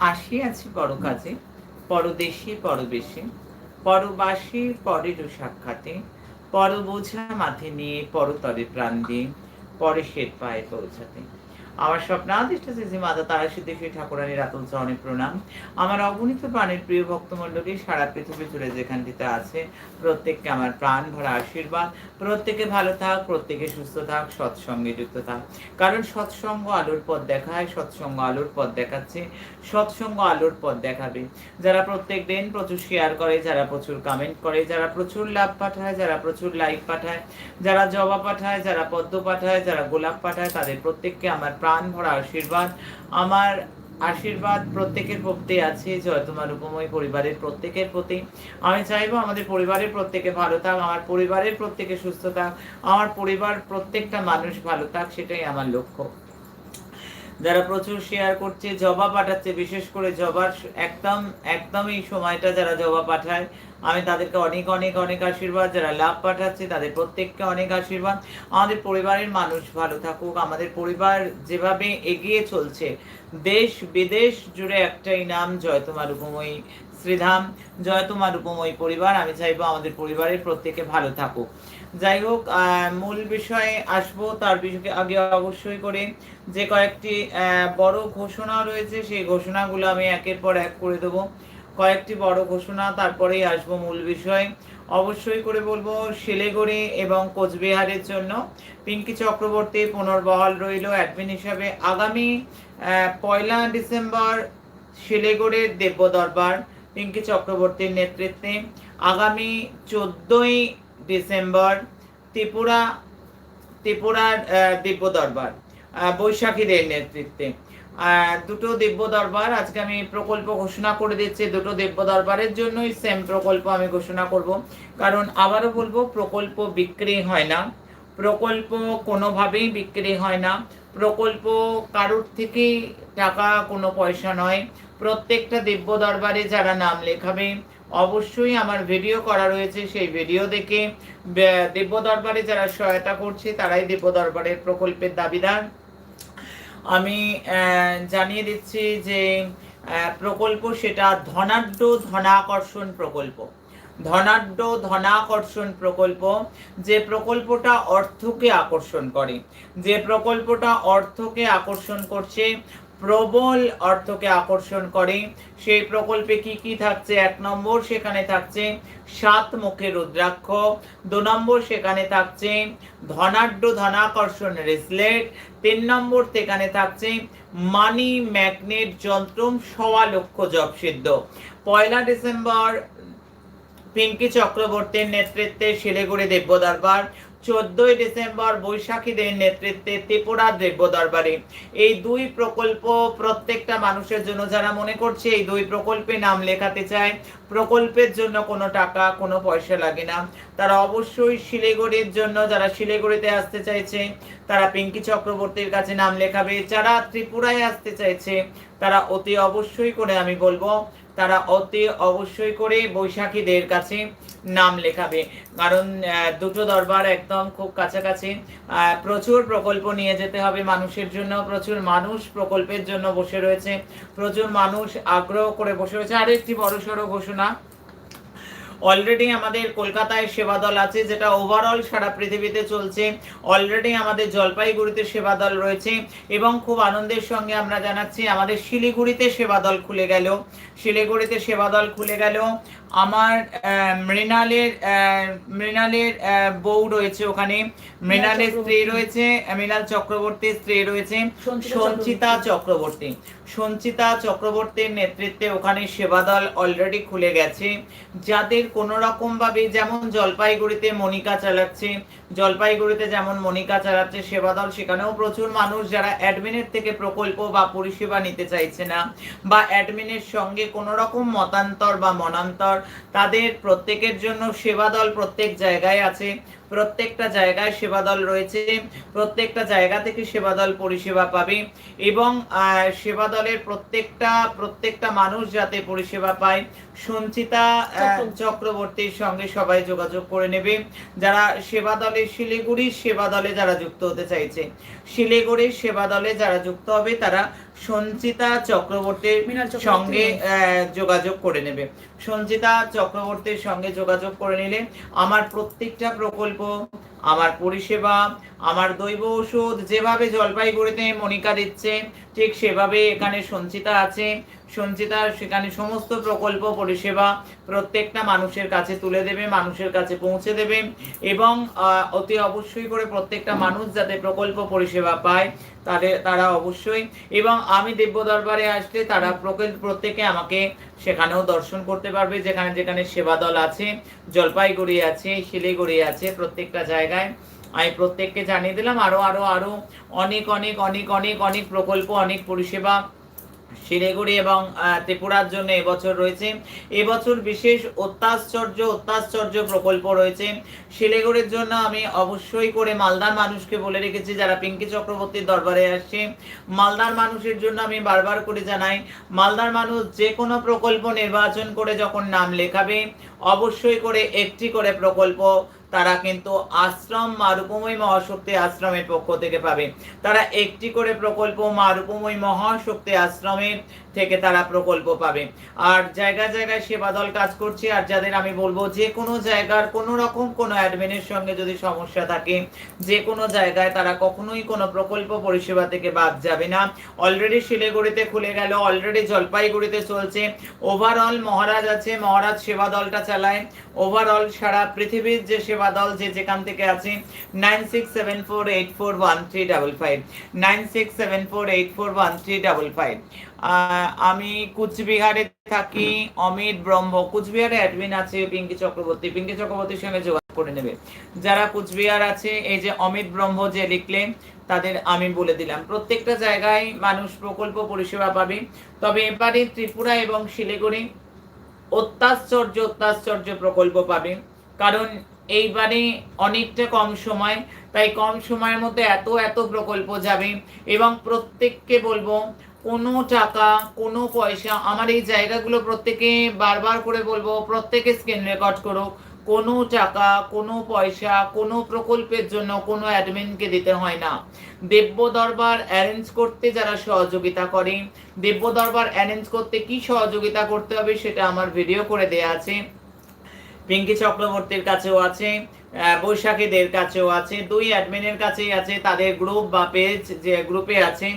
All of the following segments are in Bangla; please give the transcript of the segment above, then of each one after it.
আসিয়াছি পর কাজে পরদেশে পরবেশে পরবাসে পরেরও সাক্ষাতে। পর বোঝা মাথে নিয়ে পরতরে প্রাণ দিয়ে পরে শ্বেত পায়ে পৌঁছাতে। আমার স্বপ্নাদিষ্ট শ্রী মাতা তারা সিদ্ধেশ্বরী ঠাকুরানীর আতুল চরণে প্রণাম। আমার অগণিত প্রাণের প্রিয় ভক্তমণ্ডলী, সারা পৃথিবী জুড়ে যেখানটিতে আছে, প্রত্যেককে আমার প্রাণ ভরা আশীর্বাদ। প্রত্যেকে ভালো থাক, প্রত্যেকে সুস্থ থাক, সৎসঙ্গে যুক্ত থাক। কারণ সৎসঙ্গ আলোর পথ দেখায়, সৎসঙ্গ আলোর পথ দেখাচ্ছে, সৎসঙ্গ আলোর পথ দেখাবে। যারা প্রত্যেক দিন প্রচুর শেয়ার করে, যারা প্রচুর কমেন্ট করে, যারা প্রচুর লাভ পাঠায়, যারা প্রচুর লাইক পাঠায়, যারা জবা পাঠায়, যারা পদ্ম পাঠায়, যারা গোলাপ পাঠায়, তাদের প্রত্যেককে আমার প্রাণ ভরা আশীর্বাদ। আমার আশীর্বাদ প্রত্যেকের প্রতি আছে, জয় তোমার উপময় পরিবারের প্রত্যেকের প্রতি। আমি চাইব আমাদের পরিবারের প্রত্যেকে ভালো থাক, আমার পরিবারের প্রত্যেকে সুস্থ থাক, আমার পরিবার প্রত্যেকটা মানুষ ভালো থাক, সেটাই আমার লক্ষ্য। যারা প্রচুর শেয়ার করছে, জবা পাঠাচ্ছে, বিশেষ করে জবার একদম একদম এই সময়টা যারা জবা পাঠায় আমি তাদেরকে অনেক অনেক অনেক আশীর্বাদ। যারা লাভ পাঠাচ্ছে, তাদের প্রত্যেককে অনেক আশীর্বাদ। আমাদের পরিবারের মানুষ ভালো থাকুক। আমাদের পরিবার যেভাবে এগিয়ে চলছে, দেশ বিদেশ জুড়ে একটাই নাম জয় তোমার উপময়ী শ্রীধাম, জয় তোমার উপময়ী পরিবার। আমি চাইব আমাদের পরিবারের প্রত্যেকে ভালো থাকুক। যাই হোক মূল বিষয়ে আসব। তার বিষয়ে আগে অবশ্যই করে যে কয়েকটি বড় ঘোষণা রয়েছে, সেই ঘোষণাগুলো আমি একের পর এক করে দেবো। কয়েকটি বড় ঘোষণা, তারপরেই আসব মূল বিষয়। অবশ্যই করে বলব, শিলিগুড়ি এবং কোচবিহারের জন্য পিঙ্কি চক্রবর্তী পুনর্বহাল রইল অ্যাডমিন হিসাবে। আগামী পয়লা ডিসেম্বর শিলিগুড়ির দেব্য দরবার পিঙ্কি চক্রবর্তীর নেতৃত্বে। আগামী চোদ্দই ডিসেম্বর ত্রিপুরা, ত্রিপুরার দিব্য দরবার বৈশাখীদের নেতৃত্বে। দুটো দিব্য দরবার, আজকে আমি প্রকল্প ঘোষণা করে দিচ্ছি দুটো দিব্য দরবারের জন্যই সেম প্রকল্প আমি ঘোষণা করব। কারণ আবারও বলব, প্রকল্প বিক্রি হয় না। প্রকল্প কোনোভাবেই বিক্রি হয় না। প্রকল্প কারোর থেকেই টাকা, কোনো পয়সা নয়। প্রত্যেকটা দিব্য দরবারে যারা নাম লেখাবে, অবশ্যই আমার ভিডিও করা রয়েছে, সেই ভিডিও দেখে দিব্য দরবারে যারা সহায়তা করছে, তারাই দিব্য দরবারের প্রকল্পের দাবিদার। আমি জানিয়ে দিচ্ছি যে প্রকল্প সেটা ধনাঢ্য ধনাকর্ষণ প্রকল্প। ধনাঢ্য ধনাকর্ষণ প্রকল্প যে প্রকল্পটা অর্থকে আকর্ষণ করে। যে প্রকল্পটা অর্থকে আকর্ষণ করছে প্রবল অর্থকে আকর্ষণ করে। সেই প্রকল্পে কি কি থাকছে? এক নম্বর সেখানে থাকছে সাত মুখে রুদ্রাক্ষ। দু নম্বর সেখানে থাকছে ধনাঢ্য ধনাকর্ষণ রেসলেট। তিন নম্বর সেখানে থাকছে মানি ম্যাগনেট যন্ত্রম সওয়া লক্ষ জব সিদ্ধ। পয়লা ডিসেম্বর পিঙ্কি চক্রবর্তীর নেতৃত্বে শিলিগুড়ি দেব্য দরবার। চোদ্দই ডিসেম্বর বৈশাখীদের নেতৃত্বে ত্রিপুরা দ্রব্য দরবারে। এই দুই প্রকল্প প্রত্যেকটা মানুষের জন্য যারা মনে করছে এই দুই প্রকল্পে নাম লেখাতে চায়, প্রকল্পের জন্য কোনো টাকা, কোনো পয়সা লাগে না। তারা অবশ্যই শিলিগুড়ির জন্য যারা শিলিগুড়িতে আসতে চাইছে, তারা পিঙ্কি চক্রবর্তীর কাছে নাম লেখাবে। যারা ত্রিপুরায় আসতে চাইছে, তারা অতি অবশ্যই করে আমি বলব তারা অতি অবশ্যই করে বৈশাখীদের কাছে নাম লেখাবে। কারণ দুটো দরবার একদম খুব কাছাকাছি। প্রচুর প্রকল্প নিয়ে যেতে হবে মানুষের জন্য, প্রচুর মানুষ প্রকল্পের জন্য বসে রয়েছে, প্রচুর মানুষ আগ্রহ করে বসে রয়েছে। আরেকটি বড়সড় ঘোষণা অলরেডি আমাদের কলকাতায় সেবা দল আছে যেটা ওভারঅল সারা পৃথিবীতে চলছে। অলরেডি আমাদের জলপাইগুড়িতে সেবা দল রয়েছে এবং খুব আনন্দের সঙ্গে আমরা জানাচ্ছি আমাদের শিলিগুড়িতে সেবা দল খুলে গেল। শিলিগুড়িতে সেবা দল খুলে গেল। আমার মৃণালের মৃণালের বউ রয়েছে ওখানে। মৃণালের স্ত্রী রয়েছে মৃণাল চক্রবর্তীর স্ত্রী রয়েছে। সঞ্চিতা চক্রবর্তী। সঞ্চিতা চক্রবর্তীর নেতৃত্বে ওখানে সেবা দল অলরেডি খুলে গেছে। যাদের কোনো রকম ভাবে যেমন জলপাইগুড়িতে মনিকা চালাচ্ছে, জলপাইগুড়িতে যেমন মনিকা চালাচ্ছে সেবা দল সেখানেও প্রচুর মানুষ যারা অ্যাডমিনের থেকে প্রকল্প বা পরিষেবা নিতে চাইছে না বা অ্যাডমিনের সঙ্গে কোনো রকম মতান্তর বা মনান্তর, তাদের প্রত্যেকের জন্য সেবা দল প্রত্যেক জায়গায় আছে। প্রত্যেকটা জায়গায় সেবা দল রয়েছে, প্রত্যেকটা জায়গা থেকে সেবা দল পরিষেবা পাবে এবং সেবা দলের প্রত্যেকটা প্রত্যেকটা মানুষ যাতে পরিষেবা পায় সঞ্চিতা চক্রবর্তীর সঙ্গে সবাই যোগাযোগ করে নেবে। যারা সেবা দলে শিলিগুড়ির সেবা দলে যারা যুক্ত হতে চাইছে শিলিগুড়ির সেবা দলে যারা যুক্ত হবে তারা সঞ্চিতা চক্রবর্তীর সঙ্গে যোগাযোগ করে নেবে। সঞ্চিতা চক্রবর্তীর সঙ্গে যোগাযোগ করে নিলে আমার প্রত্যেকটা প্রকল্প আমার পরিষেবা আমার দৈব ওষুধ যেভাবে জলপাইগুড়িতে মনিকা দিচ্ছে ঠিক সেভাবে এখানে সঞ্চিতা আছে। সঞ্চিতা, সেখানে সমস্ত প্রকল্প, পরিষেবা প্রত্যেকটা মানুষের কাছে তুলে দেবে, মানুষের কাছে পৌঁছে দেবে এবং অতি অবশ্যই করে প্রত্যেকটা মানুষ যাতে প্রকল্প, পরিষেবা পায়, তাদের, তারা অবশ্যই এবং আমি দিব্য দরবারে আসলে তারা প্রত্যেকে আমাকে সেখানেও দর্শন করতে পারবে, যেখানে যেখানে সেবা দল আছে, জলপাইগুড়ি আছে, শিলিগুড়ি আছে, প্রত্যেকটা জায়গায়। আমি প্রত্যেককে জানিয়ে দিলাম, আরও আরও আরও অনেক অনেক অনেক অনেক অনেক প্রকল্প, অনেক পরিষেবা শিলিগুড়ি এবং ত্রিপুরার জন্য এবছর রয়েছে। এবছর বিশেষ অত্যাশ্চর্য অত্যাশ্চর্য প্রকল্প রয়েছে। শিলিগুড়ির জন্য আমি অবশ্যই করে মালদার মানুষকে বলে রেখেছি, যারা পিঙ্কি চক্রবর্তীর দরবারে আসছে, মালদার মানুষের জন্য আমি বারবার করে জানাই, মালদার মানুষ যে কোনো প্রকল্প নির্বাচন করে যখন নাম লেখাবে, অবশ্যই করে একটি করে প্রকল্প তারা কিন্তু আশ্রম মা মহাশক্তি আশ্রমের পক্ষ থেকে পাবে। তারা একটি করে প্রকল্প মা মহাশক্তি আশ্রমের থেকে তারা প্রকল্প পাবে। আর জায়গায় জায়গায় সেবা দল কাজ করছে, আর যাদের আমি বলব যে কোনো জায়গার কোনো রকম কোনো অ্যাডমিনের সঙ্গে যদি সমস্যা থাকে, যে কোনো জায়গায় তারা কখনোই কোনো প্রকল্প পরিষেবা থেকে বাদ যাবে না। অলরেডি শিলিগুড়িতে খুলে গেল অলরেডি জলপাইগুড়িতে চলছে। ওভারঅল মহারাজ আছে, মহারাজ সেবা দলটা চালায়। ওভারঅল সারা পৃথিবীর যে সেবা দল যে যেখান থেকে আছে নাইন সিক্স আমি কুচবিহারে থাকি, অমিত ব্রহ্ম, কুচবিহারে অ্যাডমিন আছে পিঙ্কি চক্রবর্তী। পিঙ্কি চক্রবর্তীর সঙ্গে যোগাযোগ করে নেবে। যারা কুচবিহার আছে, এই যে অমিত ব্রহ্ম যে লিখলেন, তাদের আমি বলে দিলাম। প্রত্যেকটা জায়গায় মানুষ প্রকল্প পরিষেবা পাবে। তবে এবারে ত্রিপুরা এবং শিলিগুড়ি অত্যাশ্চর্য অত্যাশ্চর্য প্রকল্প পাবে। কারণ এইবারে অনেকটা কম সময়, তাই কম সময়ের মধ্যে এত এত প্রকল্প যাবে এবং প্রত্যেককে বলব, কোনো টাকা, কোনো পয়সা, আমার এই জায়গাগুলো প্রত্যেকে বারবার করে বলব, প্রত্যেকে স্ক্রিন রেকর্ড করো। কোনো টাকা, কোনো পয়সা, কোনো প্রকল্পের জন্য কোনো অ্যাডমিনকে দিতে হয় না। দেব্য দরবার অ্যারেঞ্জ করতে যারা সহযোগিতা করে দেব্য দরবার অ্যারেঞ্জ করতে কি সহযোগিতা করতে হবে সেটা আমার ভিডিও করে দেয়া আছে। পিঙ্কি চক্রবর্তীর কাছেও আছে বৈশাখীদের কাছেও আছে, দুই অ্যাডমিনের কাছেই আছে, তাদের গ্রুপ বা পেজ যে গ্রুপে আছে,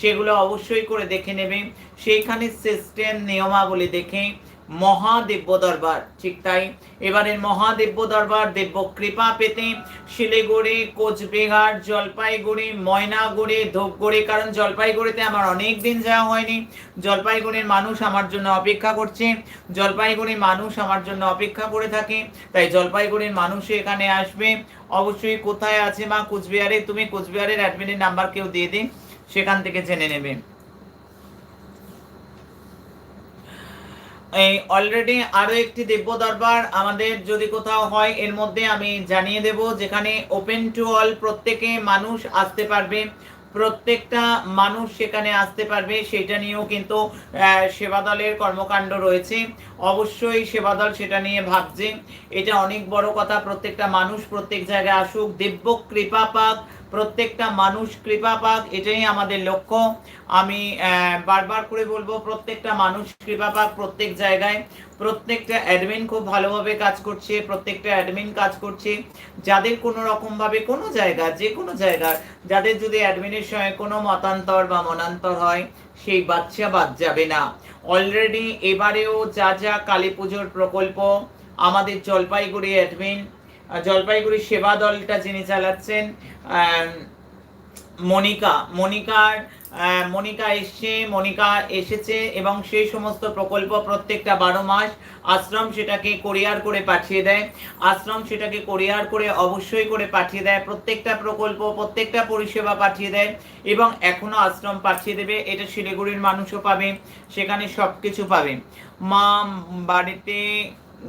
সেগুলো অবশ্যই করে দেখে নেবে। সেইখানে সিস্টেম নিয়মাবলী দেখে মহাদিব্য দরবার, ঠিক তাই? এবারের মহাদিব্য দরবার, দিব্য কৃপা পেতে শিলিগুড়ি, কোচবিহার, জলপাইগুড়ি, ময়নাগুড়ি, ধূপগুড়ি, কারণ জলপাইগুড়িতে আমার অনেক দিন যাওয়া হয়নি। জলপাইগুড়ির মানুষ আমার জন্য অপেক্ষা করছে। জলপাইগুড়ির মানুষ আমার জন্য অপেক্ষা করে থাকে। তাই জলপাইগুড়ির মানুষ এখানে আসবে। অবশ্যই কোথায় আছে মা কোচবিহারে? তুমি কোচবিহারের অ্যাডমিনের নাম্বার কেউ দিয়ে দিন। সেখান থেকে জেনে নেবে। এই অলরেডি আরও একটি দিব্য দরবার আমাদের যদি কোথাও হয়, এর মধ্যে আমি জানিয়ে দেব যেখানে ওপেন টু অল প্রত্যেকে মানুষ আসতে পারবে। প্রত্যেকটা মানুষ সেখানে আসতে পারবে, সেটা নিয়েও কিন্তু সেবা দলের কর্মকাণ্ড রয়েছে। অবশ্যই সেবা দল সেটা নিয়ে ভাবছে। এটা অনেক বড় কথা, প্রত্যেকটা মানুষ প্রত্যেক জায়গায় আসুক। দিব্য কৃপা পাক প্রত্যেকটা মানুষ কৃপা পাক, এটাই আমাদের লক্ষ্য। আমি বারবার করে বলব, প্রত্যেকটা মানুষ কৃপা পাক প্রত্যেক জায়গায়। প্রত্যেকটা অ্যাডমিন খুব ভালোভাবে কাজ করছে, প্রত্যেকটা অ্যাডমিন কাজ করছে। যাদের কোনো রকম ভাবে কোনো জায়গা, যে কোনো জায়গা, যাদের যদি অ্যাডমিনের সঙ্গে কোনো মতান্তর বা মনান্তর হয়, সেই বাচ্চা বাদ যাবে না। অলরেডি এবারেও যা যা কালী পুজোর প্রকল্প, আমাদের জলপাইগুড়ি অ্যাডমিন জলপাইগুড়ি সেবা দলটা যিনি চালাচ্ছেন মনিকা, মনিকার মনিকা এসছে, মনিকা এসেছে এবং সেই সমস্ত প্রকল্প প্রত্যেকটা বারো মাস আশ্রম সেটাকে কোরিয়ার করে পাঠিয়ে দেয়। আশ্রম সেটাকে কোরিয়ার করে অবশ্যই করে পাঠিয়ে দেয়, প্রত্যেকটা প্রকল্প, প্রত্যেকটা পরিষেবা পাঠিয়ে দেয় এবং এখনও আশ্রম পাঠিয়ে দেবে। এটা শিলিগুড়ির মানুষও পাবে, সেখানে সব কিছু পাবে। মা, বাড়িতে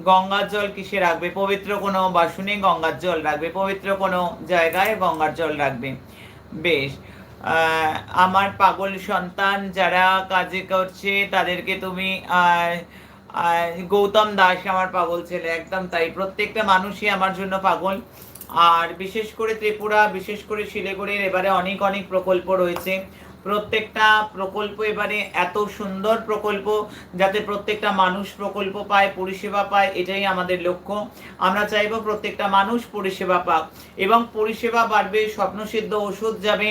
গঙ্গার জল কিসে রাখবে? পবিত্র কোনো বাসনে গঙ্গার জল রাখবে, পবিত্র কোনো জায়গায় গঙ্গার জল রাখবে। বেশ আমার পাগল সন্তান যারা কাজে করছে, তাদেরকে তুমি গৌতম দাস আমার পাগল ছেলে, একদম তাই। প্রত্যেকটা মানুষই আমার জন্য পাগল। আর বিশেষ করে ত্রিপুরা, বিশেষ করে শিলিগুড়ির, এবারে অনেক অনেক প্রকল্প রয়েছে। প্রত্যেকটা প্রকল্প এবারে এত সুন্দর প্রকল্প যাতে প্রত্যেকটা মানুষ প্রকল্প পায়, পরিষেবা পায়, এটাই আমাদের লক্ষ্য। আমরা চাইব প্রত্যেকটা মানুষ পরিষেবা পাক এবং পরিষেবা বাড়বে, স্বপ্নসিদ্ধ ওষুধ যাবে।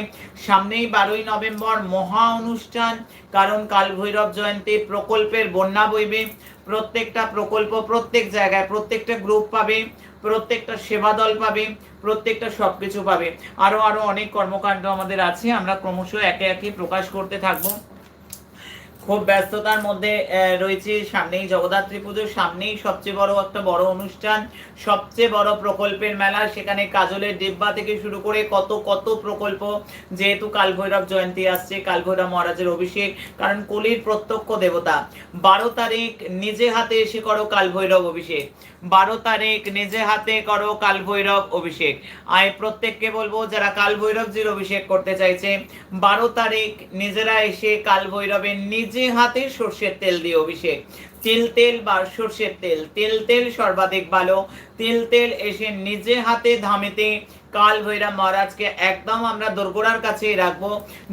সামনেই বারোই নভেম্বর মহা অনুষ্ঠান, কারণ কাল ভৈরব জয়ন্তী প্রকল্পের বন্যা বইবে। প্রত্যেকটা প্রকল্প প্রত্যেক জায়গায় প্রত্যেকটা গ্রুপ পাবে, প্রত্যেকটা সেবা দল পাবে, প্রত্যেকটা সব কিছু পাবে। আরও আরও অনেক কর্মকাণ্ড আমাদের আছে, আমরা ক্রমশ একে একে প্রকাশ করতে থাকব। খুব ব্যস্ততার মধ্যে রয়েছে সামনেই জগদ্ধাত্রী পুজো, সামনেই সবচেয়ে বড় একটা বড় অনুষ্ঠান, সবচেয়ে বড় প্রকল্পের মেলা, সেখানে কাজলের ডিব্বা থেকে শুরু করে কত কত প্রকল্প, যেহেতু কালভৈরব জয়ন্তী আসছে, কালভৈরব মহারাজের অভিষেক, কারণ কলির প্রত্যক্ষ দেবতা। বারো তারিখ নিজে হাতে এসে করো কালভৈরব অভিষেক। বারো তারিখ নিজে হাতে করো কালভৈরব অভিষেক। আর প্রত্যেককে বলব, যারা কালভৈরবজির অভিষেক করতে চাইছে, বারো তারিখ নিজেরা এসে কালভৈরবের নিজে হাতে সর্ষের তেল দিয়ে অভিষেক। তিল তেল বা সর্ষের তেল। তেল তেল সর্বাধিক ভালো। তিল তেল এসে নিজে হাতে ধামেতে কাল ভৈরব মহারাজকে একদম আমরা দোরগোড়ার কাছেই রাখব,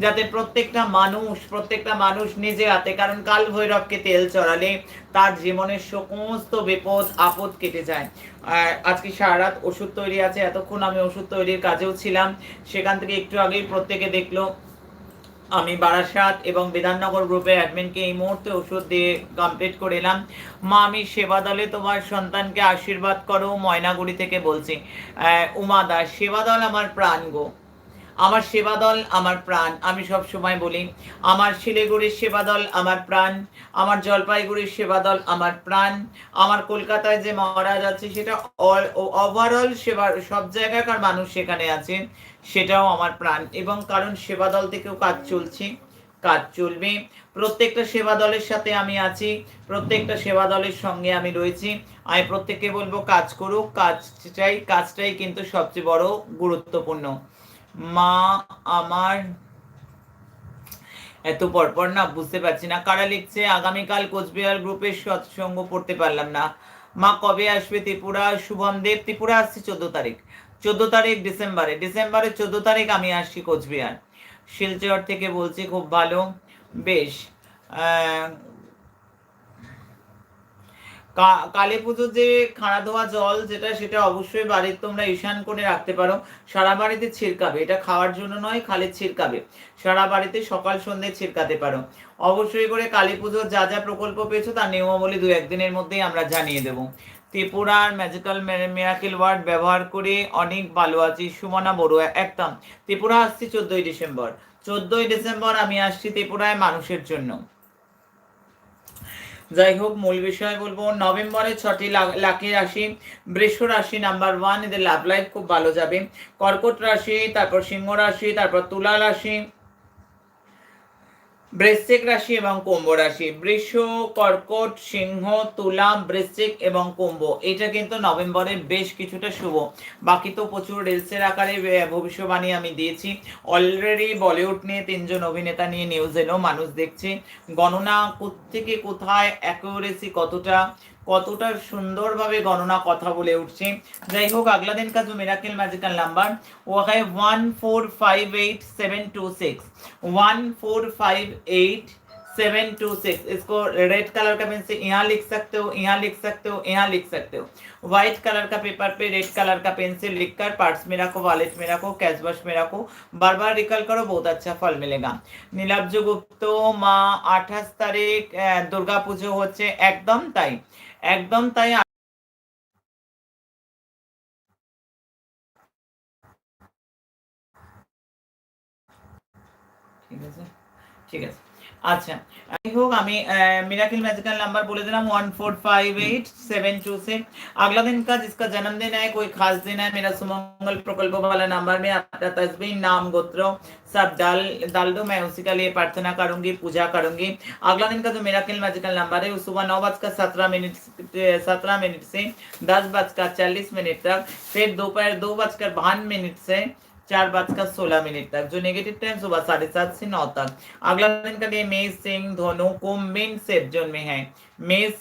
যাতে প্রত্যেকটা মানুষ প্রত্যেকটা মানুষ নিজে হাতে, কারণ কাল ভৈরবকে তেল চড়ালে তার জীবনের সমস্ত বিপদ, আপদ কেটে যায়। আজকে সারা রাত ওষুধ তৈরি আছে, এতক্ষণ আমি ওষুধ তৈরির কাজেও ছিলাম। সেখান থেকে একটু আগেই প্রত্যেকে দেখল আমি বারাসাত এবং বিধাননগর গ্রুপের অ্যাডমিনকে এই মুহূর্তে ওষুধ দিয়ে কমপ্লিট করে এলাম। মা, আমি সেবা দলে তোমার সন্তানকে আশীর্বাদ করো, ময়নাগুড়ি থেকে বলছি। উমা দাস সেবা দল আমার প্রাণ গো। আমার সেবা দল আমার প্রাণ। আমি সব সময় বলি, আমার শিলিগুড়ির সেবা দল আমার প্রাণ, আমার জলপাইগুড়ির সেবা দল আমার প্রাণ, আমার কলকাতায় যে মহারাজ আছে সেটা অল ওভারঅল সেবার সব জায়গাকার মানুষ সেখানে আছে, সেটাও আমার প্রাণ। এবং কারণ সেবা দল থেকেও কাজ চলছে, কাজ চলবে। প্রত্যেকটা সেবা দলের সাথে আমি আছি, প্রত্যেকটা সেবা দলের সঙ্গে আমি রয়েছি। আমি প্রত্যেককে বলব, কাজ করুক, কাজটাই কাজটাই কিন্তু সবচেয়ে বড় গুরুত্বপূর্ণ। মা আমার। এত পরপর না বুঝতে পারছি না। কারা লিখছে? আগামীকাল কোচবিহার গ্রুপের সৎসঙ্গ পড়তে পারলাম না। মা কবে আসবে? ত্রিপুরা, শুভম দেব। ত্রিপুরা আসছে চোদ্দ তারিখ। চোদ্দ তারিখ ডিসেম্বরে। ডিসেম্বরের চোদ্দ তারিখ আমি আসছি কোচবিহার। শিলচর থেকে বলছি খুব ভালো। বেশ কালী পুজোর যে খাড়া ধোয়া জল যেটা, সেটা অবশ্যই বাড়ির তোমরা ঈশান করে রাখতে পারো। সারা বাড়িতে ছিড়কাবে এটা খাওয়ার জন্য নয়, খালি ছিড়কাবে সারা বাড়িতে সকাল সন্ধ্যে ছিড়কাতে পারো। অবশ্যই করে কালী পুজোর যা যা প্রকল্প পেয়েছ, তার নিয়মাবলী দু একদিনের মধ্যেই আমরা জানিয়ে দেবো। ত্রিপুরার ম্যাজিক্যাল মিরাকেল ওয়ার্ড ব্যবহার করে অনেক ভালো আছি। সুমনা বড়ুয়া একদম। ত্রিপুরা আসছি চোদ্দই ডিসেম্বর। চোদ্দই ডিসেম্বর আমি আসছি ত্রিপুরায় মানুষের জন্য। যাই হোক, মূল বিষয়ে বলব, নভেম্বরে ছটি লাকি রাশি, বৃষ রাশি নাম্বার ওয়ান এদের লাভ লাইফ খুব ভালো যাবে। কর্কট রাশি, তারপর সিংহ রাশি, তারপর তুলা রাশি বৃশ্চিক রাশি এবং কুম্ভ রাশি। বৃষ, কর্কট, সিংহ, তুলা, বৃশ্চিক এবং কুম্ভ। এটা কিন্তু নভেম্বরে বেশ কিছুটা শুভ। বাকি তো প্রচুর রিলসের আকারে ভবিষ্যবাণী আমি দিয়েছি। অলরেডি বলিউড নিয়ে তিনজন অভিনেতা নিয়ে নিউজ এলো, মানুষ দেখছে। গণনা থেকে কোথায় অ্যাকুরেসি কতটা? কতটা সুন্দরভাবে গণনা কথা বলে উঠছে যাই হোক अगला दिन का जो मिराकल मैजिकल नंबर वो है one four five eight seven two six one four five eight seven two six इसको रेड कलर का पेन से यहाँ लिख सकते हो यहाँ लिख सकते हो यहाँ लिख सकते हो व्हाइट कलर का पेपर पे रेड कलर का पेंसिल लिखकर पार्ट्स में रखो वॉलेट में रखो कैश बॉक्स में रखो बार बार रिकल करो बहुत अच्छा फल मिलेगा নীলাব্জ গুপ্ত মা আঠাশ তারিখ আহ, দুর্গা পুজো হচ্ছে একদম তাই একদম তাই ঠিক আছে? ঠিক আছে। আচ্ছা যাই হোক আমি मिराकिल मैजिकल नंबर बोले देना one four five eight seven two से अगला दिन का जिसका जन्मदिन है कोई खास दिन है मेरा सुमंगल प्रकल्प वाला नंबर में आपका तस्वीर नाम गोत्र सब डाल डाल दो मैं उसी का लिए प्रार्थना करूंगी पूजा करूंगी अगला दिन का जो मेराकिल मैजिकल नंबर है वो सुबह नौ बजकर सत्रह मिनट सत्रह मिनट से दस बजकर चालीस मिनट तक फिर दोपहर दो बजकर बावन मिनट से चार बजकर सोलह मिनट तक जो नेगेटिव टाइम सुबह साढ़े सात से नौ तक अगला दिन का लिए मेष सिंह धनु कुंभ मीन सेफ जोन में है मेष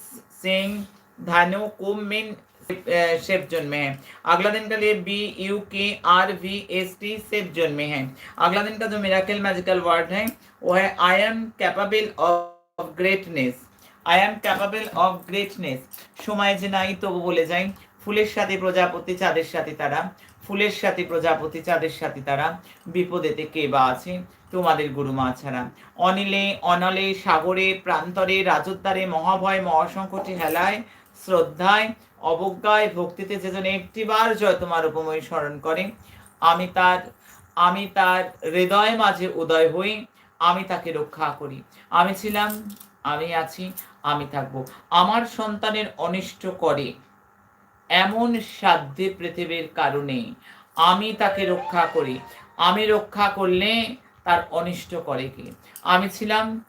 सिंह धनु कुंभ मीन सेफ जोन में है अगला दिन का लिए B U K R V S T safe zone में है अगला दिन का जो मिराकल मैजिकल वर्ड है वो है I am capable of greatness I am capable of greatness সময় যে নাই তবু বলে যাই ফুলের সাথে প্রজাপতি চাঁদের সাথে তারা ফুলের সাথে, প্রজাপতি চাঁদের সাথে তারা বিপদেতে কে বা আছে? তোমাদের গুরুমা ছাড়া। অনিলে, অনলে, সাগরে, প্রান্তরে রাজোদ্দারে মহাভয়, মহাসংকটে হেলায়, শ্রদ্ধায়, অবজ্ঞায়, ভক্তিতে যেজন একটিবার জয় তোমার উপময় স্মরণ করে। আমি তার আমি তার হৃদয় মাঝে উদয় হই, আমি তাকে রক্ষা করি। আমি ছিলাম, আমি আছি, আমি থাকব। আমার সন্তানের অনিষ্ট করে এমন সাধ্যে পৃথিবীর কারণে আমি তাকে রক্ষা করি। আমি রক্ষা করলে তার অনিষ্ট করে কি? আমি ছিলাম